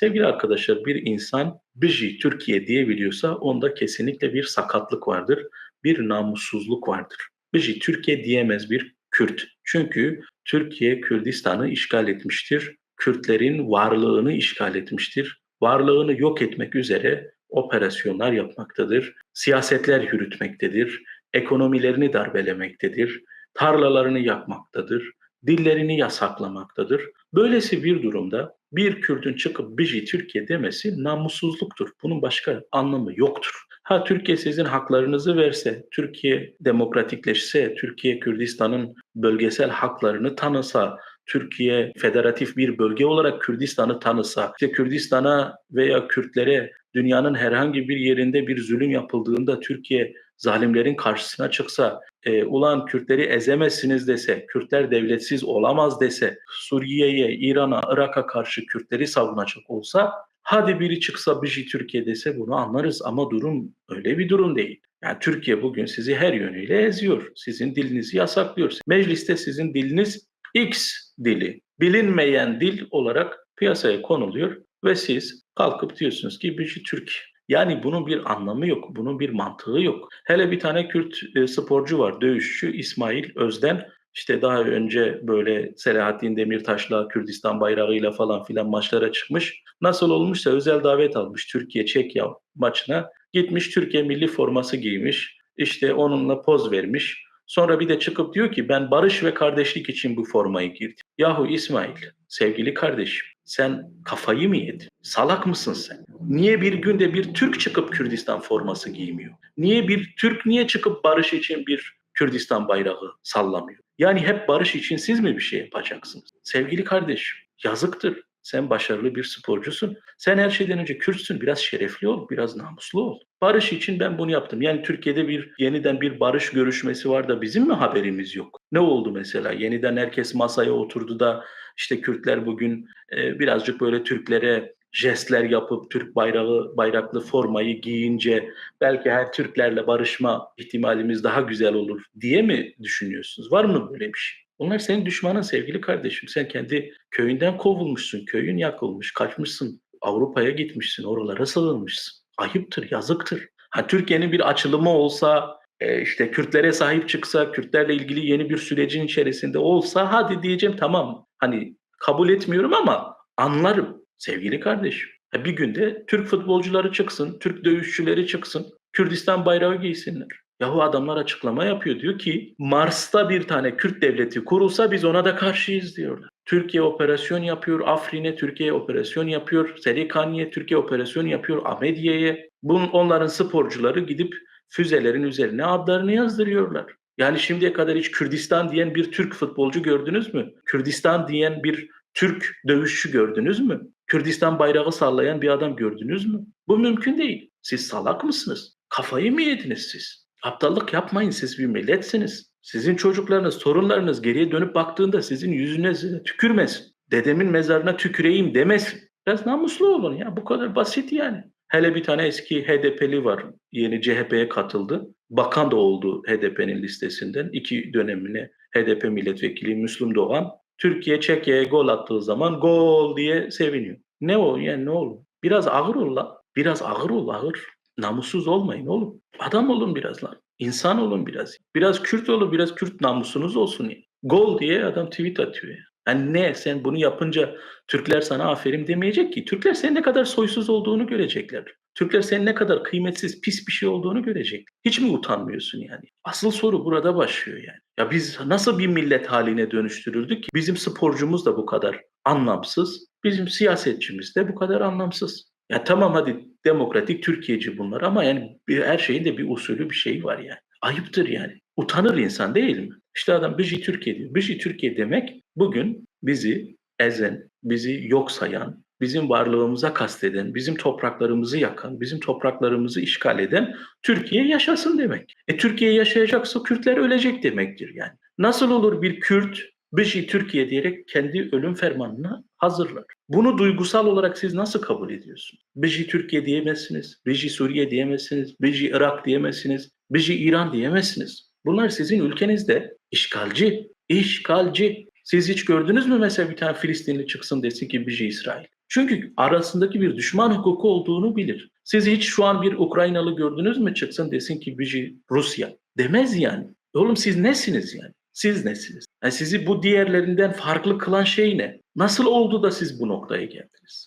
Sevgili arkadaşlar bir insan Biji Türkiye diyebiliyorsa onda kesinlikle bir sakatlık vardır, bir namussuzluk vardır. Biji Türkiye diyemez bir Kürt. Çünkü Türkiye Kürdistan'ı işgal etmiştir. Kürtlerin varlığını işgal etmiştir. Varlığını yok etmek üzere operasyonlar yapmaktadır. Siyasetler yürütmektedir. Ekonomilerini darbelemektedir. Tarlalarını yakmaktadır. Dillerini yasaklamaktadır. Böylesi bir durumda bir Kürt'ün çıkıp Biji Türkiye demesi namussuzluktur. Bunun başka anlamı yoktur. Ha Türkiye sizin haklarınızı verse, Türkiye demokratikleşse, Türkiye Kürdistan'ın bölgesel haklarını tanısa, Türkiye federatif bir bölge olarak Kürdistan'ı tanısa, işte Kürdistan'a veya Kürtlere dünyanın herhangi bir yerinde bir zulüm yapıldığında Türkiye zalimlerin karşısına çıksa, e, ulan Kürtleri ezemezsiniz dese, Kürtler devletsiz olamaz dese, Suriye'ye, İran'a, Irak'a karşı Kürtleri savunacak olsa, hadi biri çıksa bir şey Türkiye dese bunu anlarız ama durum öyle bir durum değil. Yani Türkiye bugün sizi her yönüyle eziyor. Sizin dilinizi yasaklıyor. Mecliste sizin diliniz X dili, bilinmeyen dil olarak piyasaya konuluyor ve siz kalkıp diyorsunuz ki bir şey Türk. Yani bunun bir anlamı yok, bunun bir mantığı yok. Hele bir tane Kürt e, sporcu var, dövüşçü İsmail Özden. İşte daha önce böyle Selahattin Demirtaş'la Kürdistan bayrağıyla falan filan maçlara çıkmış. Nasıl olmuşsa özel davet almış Türkiye Çekya maçına. Gitmiş Türkiye milli forması giymiş. İşte onunla poz vermiş. Sonra bir de çıkıp diyor ki ben barış ve kardeşlik için bu formayı girdim. Yahu İsmail, sevgili kardeşim sen kafayı mı yedin? Salak mısın sen? Niye bir günde bir Türk çıkıp Kürdistan forması giymiyor? Niye bir Türk niye çıkıp barış için bir Kürdistan bayrağı sallamıyor? Yani hep barış için siz mi bir şey yapacaksınız? Sevgili kardeşim, yazıktır. Sen başarılı bir sporcusun. Sen her şeyden önce Kürtsün. Biraz şerefli ol, biraz namuslu ol. Barış için ben bunu yaptım. Yani Türkiye'de bir yeniden bir barış görüşmesi var da bizim mi haberimiz yok? Ne oldu mesela? Yeniden herkes masaya oturdu da işte Kürtler bugün e, birazcık böyle Türklere jestler yapıp Türk bayrağı bayraklı formayı giyince belki her Türklerle barışma ihtimalimiz daha güzel olur diye mi düşünüyorsunuz? Var mı böyle bir şey? Onlar senin düşmanın sevgili kardeşim. Sen kendi köyünden kovulmuşsun, köyün yakılmış, kaçmışsın, Avrupa'ya gitmişsin, oralara sığınmışsın. Ayıptır, yazıktır. Ha Türkiye'nin bir açılımı olsa, e, işte Kürtlere sahip çıksa, Kürtlerle ilgili yeni bir sürecin içerisinde olsa hadi diyeceğim tamam. Hani kabul etmiyorum ama anlarım sevgili kardeşim. Bir günde Türk futbolcuları çıksın, Türk dövüşçüleri çıksın, Kürdistan bayrağı giysinler. Yahu adamlar açıklama yapıyor. Diyor ki Mars'ta bir tane Kürt devleti kurulsa biz ona da karşıyız diyorlar. Türkiye operasyon yapıyor. Afrin'e Türkiye operasyon yapıyor. Serikaniye Türkiye operasyon yapıyor. Ahmediye'ye. Bunun, onların sporcuları gidip füzelerin üzerine adlarını yazdırıyorlar. Yani şimdiye kadar hiç Kürdistan diyen bir Türk futbolcu gördünüz mü? Kürdistan diyen bir Türk dövüşçü gördünüz mü? Kürdistan bayrağı sallayan bir adam gördünüz mü? Bu mümkün değil. Siz salak mısınız? Kafayı mı yediniz siz? Aptallık yapmayın siz bir milletsiniz. Sizin çocuklarınız, torunlarınız geriye dönüp baktığında sizin yüzünüze tükürmesin. Dedemin mezarına tüküreyim demesin. Biraz namuslu olun ya bu kadar basit yani. Hele bir tane eski HDP'li var. Yeni CHP'ye katıldı. Bakan da oldu HDP'nin listesinden. iki dönemine HDP milletvekili Müslüm Doğan. Türkiye Çekya'ya gol attığı zaman gol diye seviniyor. Ne o yani ne olur? Biraz ağır ol la. Biraz ağır ol ağır. Namussuz olmayın oğlum. Adam olun biraz lan. İnsan olun biraz. Biraz Kürt olun, biraz Kürt namusunuz olsun. Yani. Gol diye adam tweet atıyor. Yani. yani ne sen bunu yapınca Türkler sana aferin demeyecek ki. Türkler senin ne kadar soysuz olduğunu görecekler. Türkler senin ne kadar kıymetsiz, pis bir şey olduğunu görecek. Hiç mi utanmıyorsun yani? Asıl soru burada başlıyor yani. Ya biz nasıl bir millet haline dönüştürüldük ki bizim sporcumuz da bu kadar anlamsız, bizim siyasetçimiz de bu kadar anlamsız. Ya tamam hadi demokratik Türkiye'ci bunlar ama yani bir, her şeyin de bir usulü bir şey var yani. Ayıptır yani. Utanır insan değil mi? İşte adam Biji Türkiye diyor. Biji Türkiye demek bugün bizi ezen, bizi yok sayan, bizim varlığımıza kasteden, bizim topraklarımızı yakan, bizim topraklarımızı işgal eden Türkiye yaşasın demek. E Türkiye yaşayacaksa Kürtler ölecek demektir yani. Nasıl olur bir Kürt Biji Türkiye diyerek kendi ölüm fermanını hazırlar. Bunu duygusal olarak siz nasıl kabul ediyorsunuz? Biji Türkiye diyemezsiniz, Biji Suriye diyemezsiniz, Biji Irak diyemezsiniz, Biji İran diyemezsiniz. Bunlar sizin ülkenizde işgalci, işgalci. Siz hiç gördünüz mü mesela bir tane Filistinli çıksın desin ki Biji İsrail? Çünkü arasındaki bir düşman hukuku olduğunu bilir. Siz hiç şu an bir Ukraynalı gördünüz mü çıksın desin ki bizi Rusya. Demez yani. Oğlum siz nesiniz yani? Siz nesiniz? Yani sizi bu diğerlerinden farklı kılan şey ne? Nasıl oldu da siz bu noktaya geldiniz?